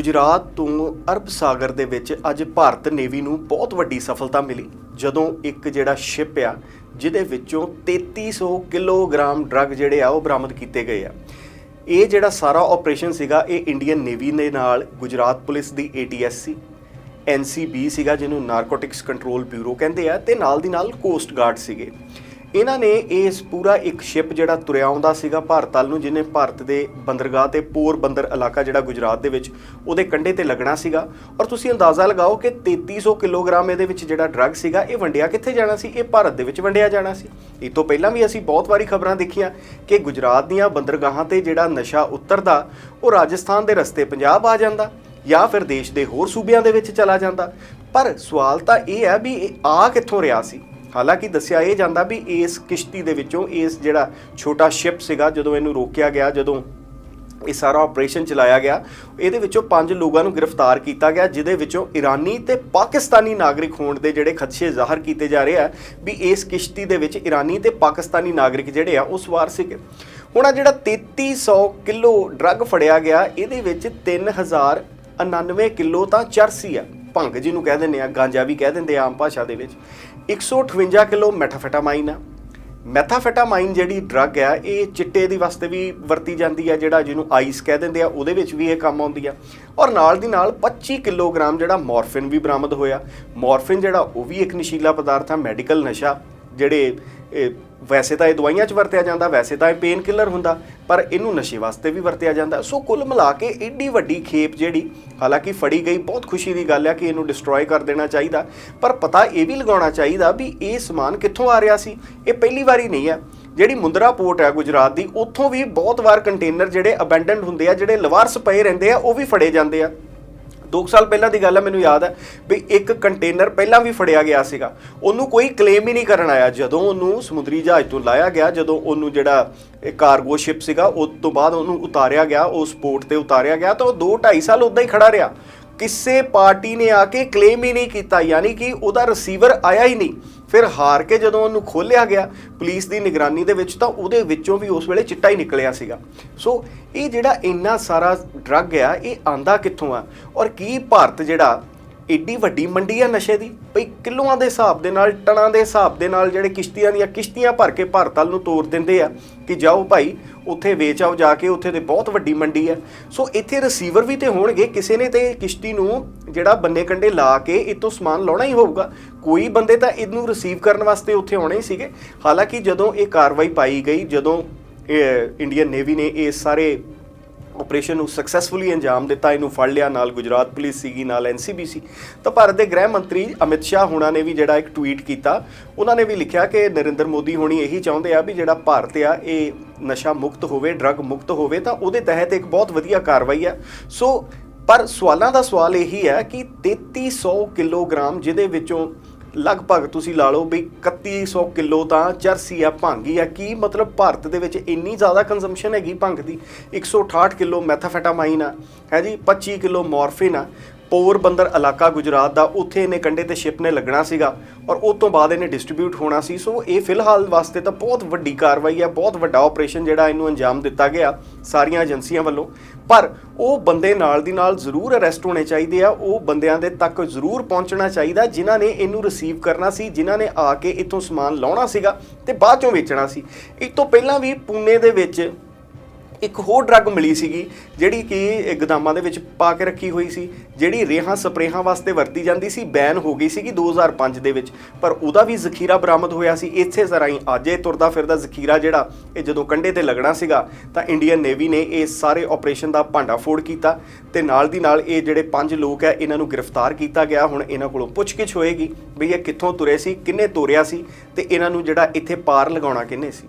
ਗੁਜਰਾਤ ਤੋਂ ਅਰਬ ਸਾਗਰ ਦੇ ਵਿੱਚ ਅੱਜ ਭਾਰਤ ਨੇਵੀ ਨੂੰ ਬਹੁਤ ਵੱਡੀ ਸਫਲਤਾ ਮਿਲੀ, ਜਦੋਂ ਇੱਕ ਜਿਹੜਾ ਸ਼ਿਪ ਆ, ਜਿਹਦੇ ਵਿੱਚੋਂ 3300 ਕਿਲੋਗ੍ਰਾਮ ਡਰੱਗ ਜਿਹੜੇ ਆ, ਉਹ ਬਰਾਮਦ ਕੀਤੇ ਗਏ ਆ। ਇਹ ਜਿਹੜਾ ਸਾਰਾ ਆਪਰੇਸ਼ਨ ਸੀਗਾ, ਇਹ ਇੰਡੀਅਨ ਨੇਵੀ ਦੇ ਨਾਲ ਗੁਜਰਾਤ ਪੁਲਿਸ ਦੀ ATS ਸੀ NCB ਸੀਗਾ, ਜਿਹਨੂੰ ਨਾਰਕੋਟਿਕਸ ਕੰਟਰੋਲ ਬਿਊਰੋ ਕਹਿੰਦੇ ਆ, ਤੇ ਨਾਲ ਦੀ ਨਾਲ ਕੋਸਟ ਗਾਰਡ ਸੀਗੇ। ਇਹਨਾਂ ਨੇ ਇਸ ਪੂਰਾ ਇੱਕ ਸ਼ਿਪ ਜਿਹੜਾ ਤੁਰਿਆ ਆਉਂਦਾ ਸੀਗਾ ਭਾਰਤ ਵੱਲ ਨੂੰ, ਜਿਹਨੇ ਭਾਰਤ ਦੇ ਬੰਦਰਗਾਹ ਤੇ ਪੋਰ ਬੰਦਰ ਇਲਾਕਾ ਜਿਹੜਾ ਗੁਜਰਾਤ ਦੇ ਵਿੱਚ ਉਹਦੇ ਕੰਢੇ ਤੇ ਲੱਗਣਾ ਸੀਗਾ। ਔਰ ਤੁਸੀਂ ਅੰਦਾਜ਼ਾ ਲਗਾਓ ਕਿ 3300 ਕਿਲੋਗ੍ਰਾਮ ਇਹਦੇ ਵਿੱਚ ਜਿਹੜਾ ਡਰੱਗ ਸੀਗਾ, ਇਹ ਵੰਡਿਆ ਕਿੱਥੇ ਜਾਣਾ ਸੀ? ਇਹ ਭਾਰਤ ਦੇ ਵਿੱਚ ਵੰਡਿਆ ਜਾਣਾ ਸੀ। ਇਹ ਤੋਂ ਪਹਿਲਾਂ ਵੀ ਅਸੀਂ ਬਹੁਤ ਵਾਰੀ ਖਬਰਾਂ ਦੇਖੀਆਂ ਕਿ ਗੁਜਰਾਤ ਦੀਆਂ ਬੰਦਰਗਾਹਾਂ ਤੇ ਜਿਹੜਾ ਨਸ਼ਾ ਉਤਰਦਾ, ਉਹ ਰਾਜਸਥਾਨ ਦੇ ਰਸਤੇ ਪੰਜਾਬ ਆ ਜਾਂਦਾ ਜਾਂ ਫਿਰ ਦੇਸ਼ ਦੇ ਹੋਰ ਸੂਬਿਆਂ ਦੇ ਵਿੱਚ ਚਲਾ ਜਾਂਦਾ। ਪਰ ਸਵਾਲ ਤਾਂ ਇਹ ਹੈ ਵੀ ਇਹ ਆ ਕਿੱਥੋਂ ਰਿਹਾ ਸੀ? ਹਾਲਾਂਕਿ ਦੱਸਿਆ ਇਹ ਜਾਂਦਾ ਵੀ ਇਸ ਕਿਸ਼ਤੀ ਦੇ ਵਿੱਚੋਂ ਇਸ ਜਿਹੜਾ ਛੋਟਾ ਸ਼ਿਪ ਸੀਗਾ, ਜਦੋਂ ਇਹਨੂੰ ਰੋਕਿਆ ਗਿਆ, ਜਦੋਂ ਇਹ ਸਾਰਾ ਆਪਰੇਸ਼ਨ ਚਲਾਇਆ ਗਿਆ, ਇਹਦੇ ਵਿੱਚੋਂ ਪੰਜ ਲੋਕਾਂ ਨੂੰ ਗ੍ਰਿਫਤਾਰ ਕੀਤਾ ਗਿਆ ਜਿਦੇ ਵਿੱਚੋਂ ਇਰਾਨੀ ਤੇ ਪਾਕਿਸਤਾਨੀ ਨਾਗਰਿਕ ਹੋਣ ਦੇ ਜਿਹੜੇ ਖਦਸ਼ੇ ਜ਼ਾਹਰ ਕੀਤੇ ਜਾ ਰਹੇ ਆ ਵੀ ਇਸ ਕਿਸ਼ਤੀ ਦੇ ਵਿੱਚ ਇਰਾਨੀ ਤੇ ਪਾਕਿਸਤਾਨੀ ਨਾਗਰਿਕ ਜਿਹੜੇ ਆ, ਉਹ ਸਵਾਰ ਸੀਗੇ। ਹੁਣ ਆ ਜਿਹੜਾ 3300 ਕਿਲੋ ਡਰੱਗ ਫੜਿਆ ਗਿਆ, ਇਹਦੇ ਵਿੱਚ 3099 ਕਿਲੋ ਤਾਂ ਚਰਸੀ ਆ, ਭੰਗ ਜਿਹਨੂੰ ਕਹਿ ਦਿੰਦੇ ਆ, ਗਾਂਜਾ ਵੀ ਕਹਿ ਦਿੰਦੇ ਆ ਆਮ ਭਾਸ਼ਾ ਦੇ ਵਿੱਚ। 158 ਕਿਲੋ ਮੈਥਾਫੈਟਾਮਾਈਨ ਆ। ਮੈਥਾਫੈਟਾਮਾਈਨ ਜਿਹੜੀ ਡਰੱਗ ਆ, ਇਹ ਚਿੱਟੇ ਦੀ ਵਾਸਤੇ ਵੀ ਵਰਤੀ ਜਾਂਦੀ ਆ, ਜਿਹੜਾ ਜਿਹਨੂੰ ਆਈਸ ਕਹਿ ਦਿੰਦੇ ਆ, ਉਹਦੇ ਵਿੱਚ ਵੀ ਇਹ ਕੰਮ ਆਉਂਦੀ ਆ। ਔਰ ਨਾਲ ਦੀ ਨਾਲ 25 ਕਿਲੋਗ੍ਰਾਮ ਜਿਹੜਾ ਮੋਰਫਿਨ ਵੀ ਬਰਾਮਦ ਹੋਇਆ। ਮੋਰਫਿਨ ਜਿਹੜਾ ਉਹ ਵੀ ਇੱਕ ਨਸ਼ੀਲਾ ਪਦਾਰਥ ਆ, ਮੈਡੀਕਲ ਨਸ਼ਾ। ਜਿਹੜੇ ਵੈਸੇ ਤਾਂ ਇਹ ਦਵਾਈਆਂ 'ਚ ਵਰਤਿਆ ਜਾਂਦਾ, ਵੈਸੇ ਤਾਂ ਇਹ ਪੇਨ ਕਿਲਰ ਹੁੰਦਾ, ਪਰ ਇਹਨੂੰ ਨਸ਼ੇ ਵਾਸਤੇ ਵੀ ਵਰਤਿਆ ਜਾਂਦਾ। ਸੋ ਕੁੱਲ ਮਿਲਾ ਕੇ ਏਡੀ ਵੱਡੀ ਖੇਪ ਜਿਹੜੀ, ਹਾਲਾਂਕਿ ਫੜੀ ਗਈ, ਬਹੁਤ ਖੁਸ਼ੀ ਦੀ ਗੱਲ ਹੈ ਕਿ ਇਹਨੂੰ ਡਿਸਟਰੋਏ ਕਰ ਦੇਣਾ ਚਾਹੀਦਾ। ਪਰ ਪਤਾ ਇਹ ਵੀ ਲਗਾਉਣਾ ਚਾਹੀਦਾ ਵੀ ਇਹ ਸਮਾਨ ਕਿੱਥੋਂ ਆ ਰਿਹਾ ਸੀ? ਇਹ ਪਹਿਲੀ ਵਾਰੀ ਨਹੀਂ ਹੈ ਜਿਹੜੀ ਮੁੰਦਰਾ ਪੋਰਟ ਹੈ ਗੁਜਰਾਤ ਦੀ, ਉੱਥੋਂ ਵੀ ਬਹੁਤ ਵਾਰ ਕੰਟੇਨਰ ਜਿਹੜੇ ਅਬੈਂਡਨਡ ਹੁੰਦੇ ਆ, ਜਿਹੜੇ ਲਵਾਰਸ ਪਏ ਰਹਿੰਦੇ ਆ, ਉਹ ਵੀ ਫੜੇ ਜਾਂਦੇ ਆ। 2 ਸਾਲ ਪਹਿਲਾਂ ਦੀ ਗੱਲ ਹੈ ਮੈਨੂੰ ਯਾਦ ਹੈ ਵੀ ਇੱਕ ਕੰਟੇਨਰ ਪਹਿਲਾਂ ਵੀ ਫੜਿਆ ਗਿਆ ਸੀਗਾ। ਉਹਨੂੰ ਕੋਈ ਕਲੇਮ ਹੀ ਨਹੀਂ ਕਰਨ ਆਇਆ। ਜਦੋਂ ਉਹਨੂੰ ਸਮੁੰਦਰੀ ਜਹਾਜ਼ ਤੋਂ ਲਾਇਆ ਗਿਆ, ਜਦੋਂ ਉਹਨੂੰ ਜਿਹੜਾ ਇਹ ਕਾਰਗੋ ਸ਼ਿਪ ਸੀਗਾ, ਉਸ ਤੋਂ ਬਾਅਦ ਉਹਨੂੰ ਉਤਾਰਿਆ ਗਿਆ, ਉਸ ਪੋਰਟ ਤੇ ਉਤਾਰਿਆ ਗਿਆ, ਤਾਂ ਉਹ 2 2.5 ਸਾਲ ਉਦਾਂ ਹੀ ਖੜਾ ਰਿਹਾ। ਕਿਸੇ ਪਾਰਟੀ ਨੇ ਆ ਕੇ ਕਲੇਮ ਹੀ ਨਹੀਂ ਕੀਤਾ, ਯਾਨੀ ਕਿ ਉਹਦਾ ਰਿਸੀਵਰ ਆਇਆ ਹੀ ਨਹੀਂ। ਫਿਰ ਹਾਰ ਕੇ ਜਦੋਂ ਉਹਨੂੰ ਖੋਲਿਆ ਗਿਆ ਪੁਲਿਸ ਦੀ ਨਿਗਰਾਨੀ ਦੇ ਵਿੱਚ, ਤਾਂ ਉਹਦੇ ਵਿੱਚੋਂ ਵੀ ਉਸ ਵੇਲੇ ਚਿੱਟਾ ਹੀ ਨਿਕਲਿਆ ਸੀਗਾ। ਸੋ ਇਹ ਜਿਹੜਾ ਇੰਨਾ ਸਾਰਾ ਡਰੱਗ ਆ, ਇਹ ਆਂਦਾ ਕਿੱਥੋਂ ਆ? ਔਰ ਕੀ ਭਾਰਤ ਜਿਹੜਾ ਏਡੀ ਵੱਡੀ ਮੰਡੀ ਆ ਨਸ਼ੇ ਦੀ ਭਈ ਕਿਲੋਆਂ ਦੇ ਹਿਸਾਬ ਦੇ ਨਾਲ ਟਣਾਂ ਦੇ ਹਿਸਾਬ ਦੇ ਨਾਲ ਜਿਹੜੇ ਕਿਸ਼ਤੀਆਂ ਦੀਆਂ ਕਿਸ਼ਤੀਆਂ ਭਰ ਕੇ ਭਾਰਤ ਵੱਲ ਨੂੰ ਤੋਰ ਦਿੰਦੇ ਆ ਕਿ ਜਾਓ ਭਾਈ, ਉੱਥੇ ਵੇਚ ਆਓ ਜਾ ਕੇ, ਉੱਥੇ ਤੇ ਬਹੁਤ ਵੱਡੀ ਮੰਡੀ ਹੈ ਸੋ ਇੱਥੇ ਰਿਸੀਵਰ ਵੀ ਤੇ ਹੋਣਗੇ, ਕਿਸੇ ਨੇ ਤੇ ਕਿਸ਼ਤੀ ਨੂੰ ਜਿਹੜਾ ਬੰਨੇ ਕੰਡੇ ਲਾ ਕੇ ਇਤੋਂ ਸਮਾਨ ਲਾਉਣਾ ਹੀ ਹੋਊਗਾ। ਕੋਈ ਬੰਦੇ ਤਾਂ ਇਹਨੂੰ ਰਿਸੀਵ ਕਰਨ ਵਾਸਤੇ ਉੱਥੇ ਆਉਣੇ ਹੀ ਸੀਗੇ। ਹਾਲਾਂਕਿ ਜਦੋਂ ਇਹ ਕਾਰਵਾਈ ਪਾਈ ਗਈ, ਜਦੋਂ ਇੰਡੀਅਨ ਨੇਵੀ ਨੇ ਇਹ ਸਾਰੇ ਆਪਰੇਸ਼ਨ ਨੂੰ ਸਕਸੈਸਫੁਲੀ ਅੰਜਾਮ ਦਿੱਤਾ, ਇਹਨੂੰ ਫੜ ਲਿਆ ਨਾਲ ਗੁਜਰਾਤ ਪੁਲਿਸ ਸੀਗੀ, ਨਾਲ ਐਨਸੀਬੀ ਸੀ ਤਾਂ ਭਾਰਤ ਦੇ ਗ੍ਰਹਿ ਮੰਤਰੀ ਅਮਿਤ ਸ਼ਾਹ ਹੋਣਾ ਨੇ ਵੀ ਜਿਹੜਾ ਇੱਕ ਟਵੀਟ ਕੀਤਾ। ਉਹਨਾਂ ਨੇ ਵੀ ਲਿਖਿਆ ਕਿ ਨਰਿੰਦਰ ਮੋਦੀ ਹੋਣੀ ਇਹੀ ਚਾਹੁੰਦੇ ਆ ਵੀ ਜਿਹੜਾ ਭਾਰਤ ਆ, ਇਹ ਨਸ਼ਾ ਮੁਕਤ ਹੋਵੇ ਡਰੱਗ ਮੁਕਤ ਹੋਵੇ, ਤਾਂ ਉਹਦੇ ਤਹਿਤ ਇੱਕ ਬਹੁਤ ਵਧੀਆ ਕਾਰਵਾਈ ਆ। ਸੋ, ਪਰ ਸਵਾਲਾਂ ਦਾ ਸਵਾਲ ਇਹੀ ਹੈ ਕਿ 3300 ਕਿਲੋਗ੍ਰਾਮ ਜਿਹਦੇ ਵਿੱਚੋਂ ਲਗਭਗ ਤੁਸੀਂ ਲਾ ਲਓ ਵੀ 3100 ਕਿਲੋ ਤਾਂ ਚਰਸੀ ਆ, ਭੰਗੀ ਆ। ਕੀ ਮਤਲਬ ਭਾਰਤ ਦੇ ਵਿੱਚ ਇੰਨੀ ਜ਼ਿਆਦਾ ਕੰਜ਼ੰਪਸ਼ਨ ਹੈਗੀ ਭੰਗ ਦੀ? 168 ਕਿਲੋ ਮੈਥਾਫੈਟਾਮਾਈਨ ਆ, ਹੈ ਜੀ? 25 ਕਿਲੋ ਮੋਰਫਿਨ ਆ। ਪੋਰਬੰਦਰ ਇਲਾਕਾ ਗੁਜਰਾਤ ਦਾ ਉੱਥੇ ਇਹਨੇ ਕੰਡੇ ਤੇ ਸ਼ਿਪ ਨੇ ਲੱਗਣਾ ਸੀਗਾ ਔਰ ਉਸ ਤੋਂ ਬਾਅਦ ਇਹਨੇ ਡਿਸਟ੍ਰੀਬਿਊਟ ਹੋਣਾ ਸੀ। ਸੋ ਇਹ ਫਿਲਹਾਲ ਵਾਸਤੇ ਤਾਂ ਬਹੁਤ ਵੱਡੀ ਕਾਰਵਾਈ ਹੈ, ਬਹੁਤ ਵੱਡਾ ਆਪਰੇਸ਼ਨ ਜਿਹੜਾ ਇਹਨੂੰ ਅੰਜਾਮ ਦਿੱਤਾ ਗਿਆ ਸਾਰੀਆਂ ਏਜੰਸੀਆਂ ਵੱਲੋਂ। ਪਰ ਉਹ ਬੰਦੇ ਨਾਲ ਦੀ ਨਾਲ ਜ਼ਰੂਰ ਅਰੈਸਟ ਹੋਣੇ ਚਾਹੀਦੇ ਆ, ਉਹ ਬੰਦਿਆਂ ਦੇ ਤੱਕ ਜ਼ਰੂਰ ਪਹੁੰਚਣਾ ਚਾਹੀਦਾ, ਜਿਨ੍ਹਾਂ ਨੇ ਇਹਨੂੰ ਰਿਸੀਵ ਕਰਨਾ ਸੀ, ਜਿਨ੍ਹਾਂ ਨੇ ਆ ਕੇ ਇੱਥੋਂ ਸਮਾਨ ਲਾਉਣਾ ਸੀਗਾ ਤੇ ਬਾਅਦ ਚੋਂ ਵੇਚਣਾ ਸੀ। ਇਸ ਤੋਂ ਪਹਿਲਾਂ ਵੀ ਪੂਨੇ ਦੇ ਵਿੱਚ ਇੱਕ ਹੋਰ ਡਰੱਗ ਮਿਲੀ ਸੀਗੀ, ਜਿਹੜੀ ਕਿ ਗਦਾਮਾਂ ਦੇ ਵਿੱਚ ਪਾ ਕੇ ਰੱਖੀ ਹੋਈ ਸੀ, ਜਿਹੜੀ ਰੇਹਾਂ ਸਪਰੇਹਾਂ ਵਾਸਤੇ ਵਰਤੀ ਜਾਂਦੀ ਸੀ ਬੈਨ ਹੋ ਗਈ ਸੀਗੀ 2005 ਦੇ ਵਿੱਚ। ਪਰ ਉਹਦਾ ਵੀ ਜ਼ਖੀਰਾ ਬਰਾਮਦ ਹੋਇਆ ਸੀ ਇਸੇ ਤਰ੍ਹਾਂ ਹੀ ਅੱਜ ਇਹ ਤੁਰਦਾ ਫਿਰਦਾ ਜ਼ਖੀਰਾ ਜਿਹੜਾ, ਇਹ ਜਦੋਂ ਕੰਡੇ ਤੇ ਲੱਗਣਾ ਸੀਗਾ, ਤਾਂ ਇੰਡੀਅਨ ਨੇਵੀ ਨੇ ਇਹ ਸਾਰੇ ਆਪਰੇਸ਼ਨ ਦਾ ਭਾਂਡਾ ਫੋੜ ਕੀਤਾ ਤੇ ਨਾਲ ਦੀ ਨਾਲ ਇਹ ਜਿਹੜੇ ਪੰਜ ਲੋਕ ਹੈ ਇਹਨਾਂ ਨੂੰ ਗ੍ਰਿਫਤਾਰ ਕੀਤਾ ਗਿਆ। ਹੁਣ ਇਹਨਾਂ ਕੋਲੋਂ ਪੁੱਛਗਿੱਛ ਹੋਏਗੀ ਵੀ ਇਹ ਕਿੱਥੋਂ ਤੁਰੇ ਸੀ, ਕਿੰਨੇ ਤੋਰਿਆ ਸੀ ਤੇ ਇਹਨਾਂ ਨੂੰ ਜਿਹੜਾ ਇੱਥੇ ਪਾਰ ਲਗਾਉਣਾ ਕਿੰਨੇ ਸੀ।